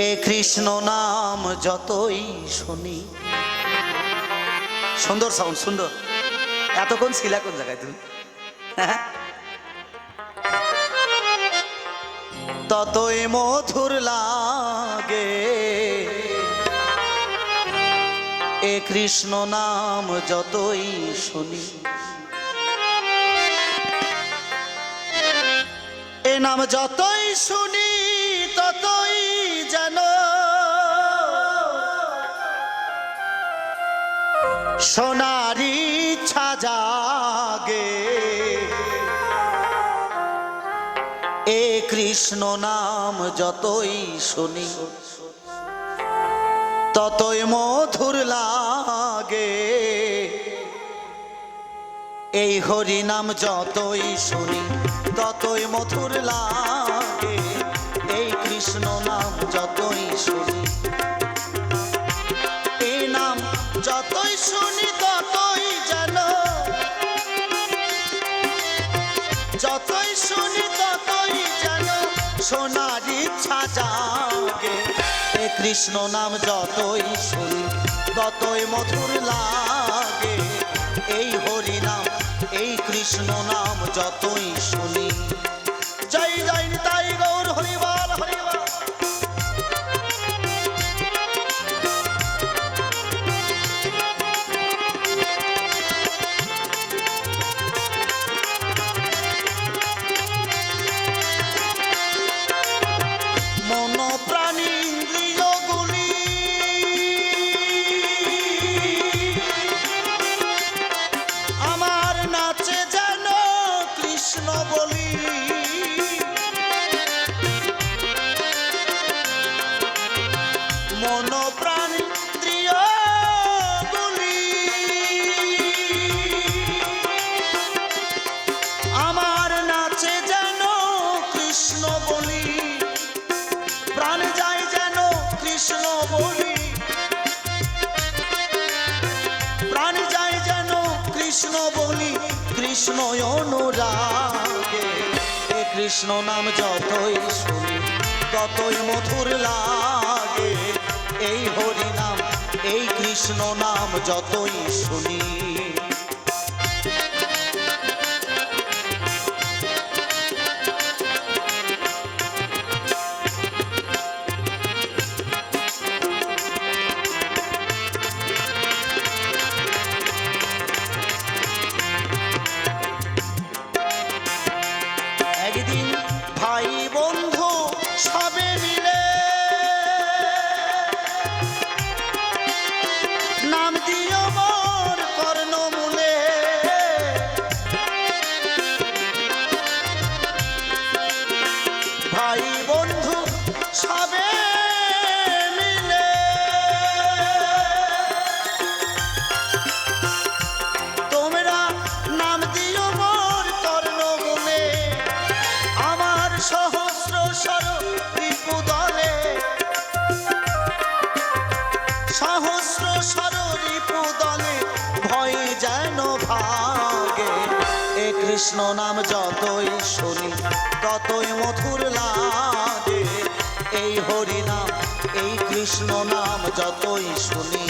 এ কৃষ্ণ নাম যতই শুনি। সুন্দর সাউন্ড সুন্দর। এতক্ষণ ছিলা কোন জায়গায় তুমি? হ্যাঁ? ততই মধুর লাগে। এ কৃষ্ণ নাম যতই শুনি। এ নাম যতই শুনি সোনারি ইচ্ছা জাগে। এ কৃষ্ণ নাম যতই শুনি, ততই মধুর লাগে। এই হরি নাম যতই শুনি, ততই মধুর লাগে। এই কৃষ্ণ নাম যতই শুনি কৃষ্ণ নাম যতই শুনি, ততই মধুর লাগে। এই হরি নাম এই কৃষ্ণ নাম যতই শুনি। জয় জয় তাই গৌর আমার নাচে যেন কৃষ্ণ বলি, প্রাণ যায় যেন কৃষ্ণ বলি। প্রাণ যায় যেন কৃষ্ণ বলি, কৃষ্ণ অনুরাগে। কৃষ্ণ নাম যতই শুনি, ততই মধুর লাগে। এই হরি নাম এই কৃষ্ণ নাম যতই শুনি। একদিন রিপুদলে সহস্র সর রিপুদলে ভয়ে ভাগে। এ কৃষ্ণ নাম যতই শুনি, ততই মধুর লাগে। এই হরি নাম, এই কৃষ্ণ নাম যতই শুনি।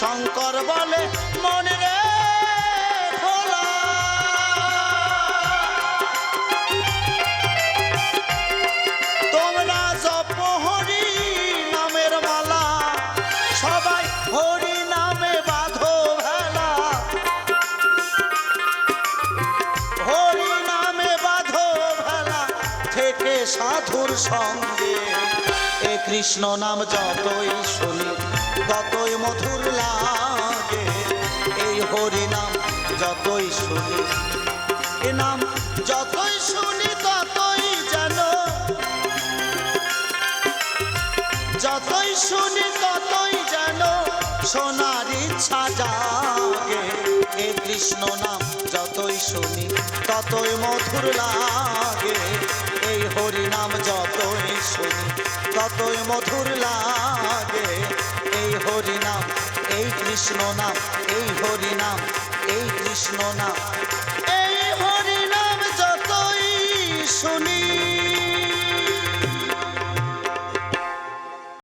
শঙ্কর বলে, মন রে তোমরা নামের হরি নামে বাঁধো ভেলা। হরি নামে বাঁধো ভেলা থেকে সাধুর সঙ্গে। এ কৃষ্ণ নাম যতই শুনি, ততই মধুর লাগে এই হরি নাম যত ততই শুনি এ নাম যতই শুনি, ততই যেন যতই শুনি, ততই যেন শোনার ইচ্ছা জাগে। এ কৃষ্ণ নাম যতই শুনি, ততই মধুর লাগে। এই হরি নাম যতই শুনি, ততই মধুর লাগে। এই হরি নাম এই কৃষ্ণ নাম, এই হরি নাম এই কৃষ্ণ না এই হরি নাম যতই শুনি